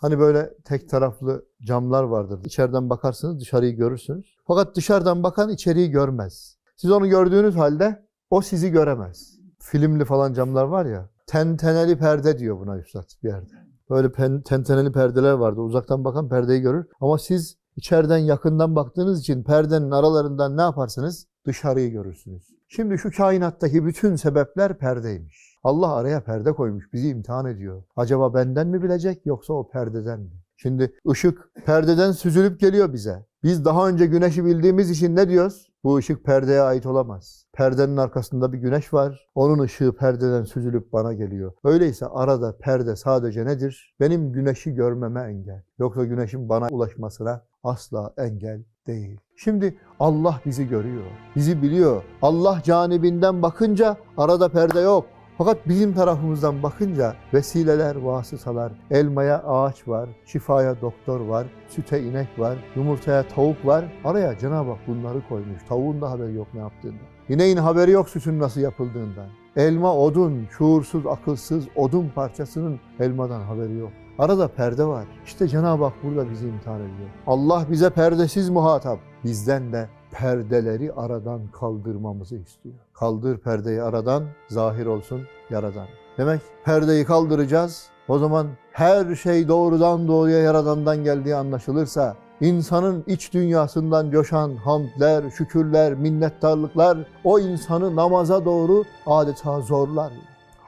Hani böyle tek taraflı camlar vardır. İçeriden bakarsınız dışarıyı görürsünüz. Fakat dışarıdan bakan içeriği görmez. Siz onu gördüğünüz halde o sizi göremez. Filmli falan camlar var ya. Tenteneli perde diyor buna üstad bir yerde. Böyle pen, tenteneli perdeler vardı. Uzaktan bakan perdeyi görür. Ama siz içeriden yakından baktığınız için perdenin aralarından ne yaparsınız? Dışarıyı görürsünüz. Şimdi şu kainattaki bütün sebepler perdeymiş. Allah araya perde koymuş, bizi imtihan ediyor. Acaba benden mi bilecek yoksa o perdeden mi? Şimdi ışık perdeden süzülüp geliyor bize. Biz daha önce güneşi bildiğimiz için ne diyoruz? Bu ışık perdeye ait olamaz. Perdenin arkasında bir güneş var. Onun ışığı perdeden süzülüp bana geliyor. Öyleyse arada perde sadece nedir? Benim güneşi görmeme engel. Yoksa güneşin bana ulaşmasına asla engel değil. Şimdi Allah bizi görüyor, bizi biliyor. Allah canibinden bakınca arada perde yok. Fakat bizim tarafımızdan bakınca vesileler, vasıtalar, elmaya ağaç var, şifaya doktor var, süte inek var, yumurtaya tavuk var. Araya Cenab-ı Hak bunları koymuş. Tavuğun da haberi yok ne yaptığında. İneğin haberi yok sütün nasıl yapıldığından. Elma odun, şuursuz, akılsız odun parçasının elmadan haberi yok. Arada perde var. İşte Cenab-ı Hak burada bizi imtihan ediyor. Allah bize perdesiz muhatap. Bizden de perdeleri aradan kaldırmamızı istiyor. Kaldır perdeyi aradan, zahir olsun yaradan. Demek perdeyi kaldıracağız. O zaman her şey doğrudan doğruya yaradandan geldiği anlaşılırsa, insanın iç dünyasından coşan hamdler, şükürler, minnettarlıklar o insanı namaza doğru adeta zorlar.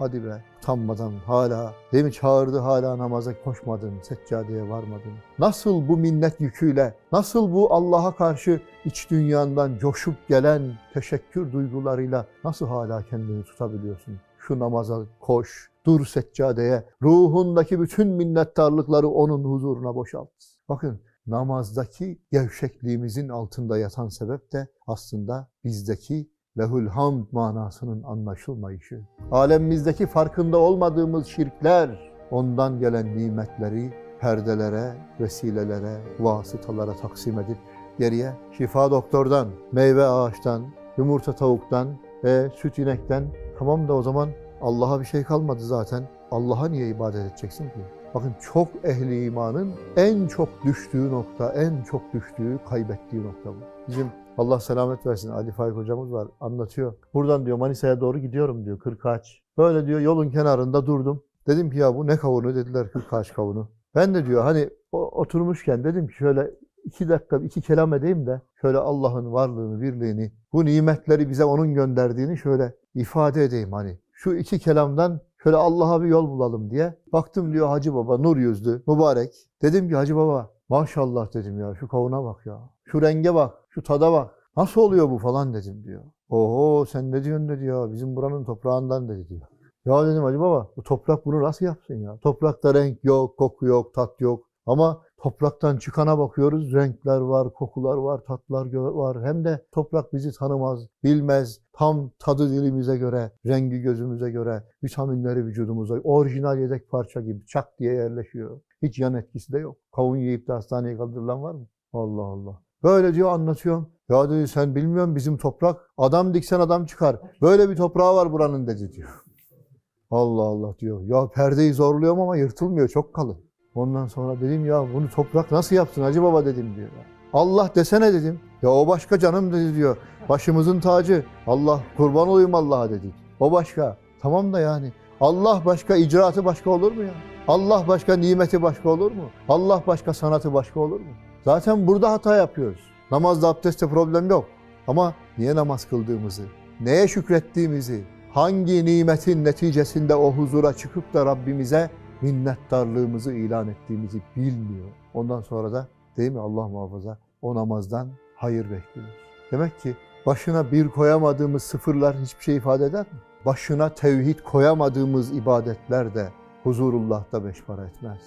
Hadi be utanmadan hala mi çağırdı hala namaza koşmadın, seccadeye varmadın. Nasıl bu minnet yüküyle, nasıl bu Allah'a karşı iç dünyandan coşup gelen teşekkür duygularıyla nasıl hala kendini tutabiliyorsun? Şu namaza koş, dur seccadeye, ruhundaki bütün minnettarlıkları onun huzuruna boşalt. Bakın namazdaki gevşekliğimizin altında yatan sebep de aslında bizdeki lehül hamd manasının anlaşılmayışı. Alemimizdeki farkında olmadığımız şirkler, ondan gelen nimetleri perdelere, vesilelere, vasıtalara taksim edip geriye şifa doktordan, meyve ağaçtan, yumurta tavuktan ve süt inekten tamam da o zaman Allah'a bir şey kalmadı zaten. Allah'a niye ibadet edeceksin ki? Bakın çok ehli imanın en çok düştüğü nokta, en çok düştüğü, kaybettiği nokta bu. Bizim Allah selamet versin Ali Faik hocamız var anlatıyor. Buradan diyor Manisa'ya doğru gidiyorum diyor Kırkağaç. Böyle diyor yolun kenarında durdum. Dedim ki ya bu ne kavunu dediler Kırkağaç kavunu. Ben de diyor hani oturmuşken dedim ki şöyle iki dakika iki kelam edeyim de şöyle Allah'ın varlığını, birliğini, bu nimetleri bize onun gönderdiğini şöyle ifade edeyim hani. Şu iki kelamdan şöyle Allah'a bir yol bulalım diye. Baktım diyor Hacı Baba nur yüzlü, mübarek. Dedim ki Hacı Baba maşallah dedim ya şu kavuna bak ya. Şu renge bak, şu tada bak. Nasıl oluyor bu falan dedim diyor. Oho sen ne diyorsun dedi ya bizim buranın toprağından dedi diyor. Ya dedim Hacı Baba bu toprak bunu nasıl yapsın ya? Toprakta renk yok, koku yok, tat yok. Ama topraktan çıkana bakıyoruz. Renkler var, kokular var, tatlar var. Hem de toprak bizi tanımaz, bilmez. Tam tadı dilimize göre, rengi gözümüze göre, vitaminleri vücudumuza, orijinal yedek parça gibi çak diye yerleşiyor. Hiç yan etkisi de yok. Kavun yiyip de hastaneye kaldırılan var mı? Allah Allah. Böyle diyor anlatıyorum. Ya dedi sen bilmiyorsun bizim toprak. Adam diksen adam çıkar. Böyle bir toprağı var buranın dedi diyor. Allah Allah diyor. Ya perdeyi zorluyorum ama yırtılmıyor çok kalın. Ondan sonra dedim ya bunu toprak nasıl yapsın Hacı Baba dedim diyor. Allah desene dedim. Ya o başka canım dedi diyor. Başımızın tacı. Allah kurban olayım Allah'a dedi. O başka. Tamam da yani. Allah başka, icraatı başka olur mu ya? Allah başka, nimeti başka olur mu? Allah başka, sanatı başka olur mu? Zaten burada hata yapıyoruz. Namazda, abdestte problem yok. Ama niye namaz kıldığımızı, neye şükrettiğimizi, hangi nimetin neticesinde o huzura çıkıp da Rabbimize minnettarlığımızı ilan ettiğimizi bilmiyor. Ondan sonra da değil mi Allah muhafaza o namazdan hayır bekliyoruz. Demek ki başına bir koyamadığımız sıfırlar hiçbir şey ifade eder mi? Başına tevhid koyamadığımız ibadetler de huzurullah'ta beş para etmez.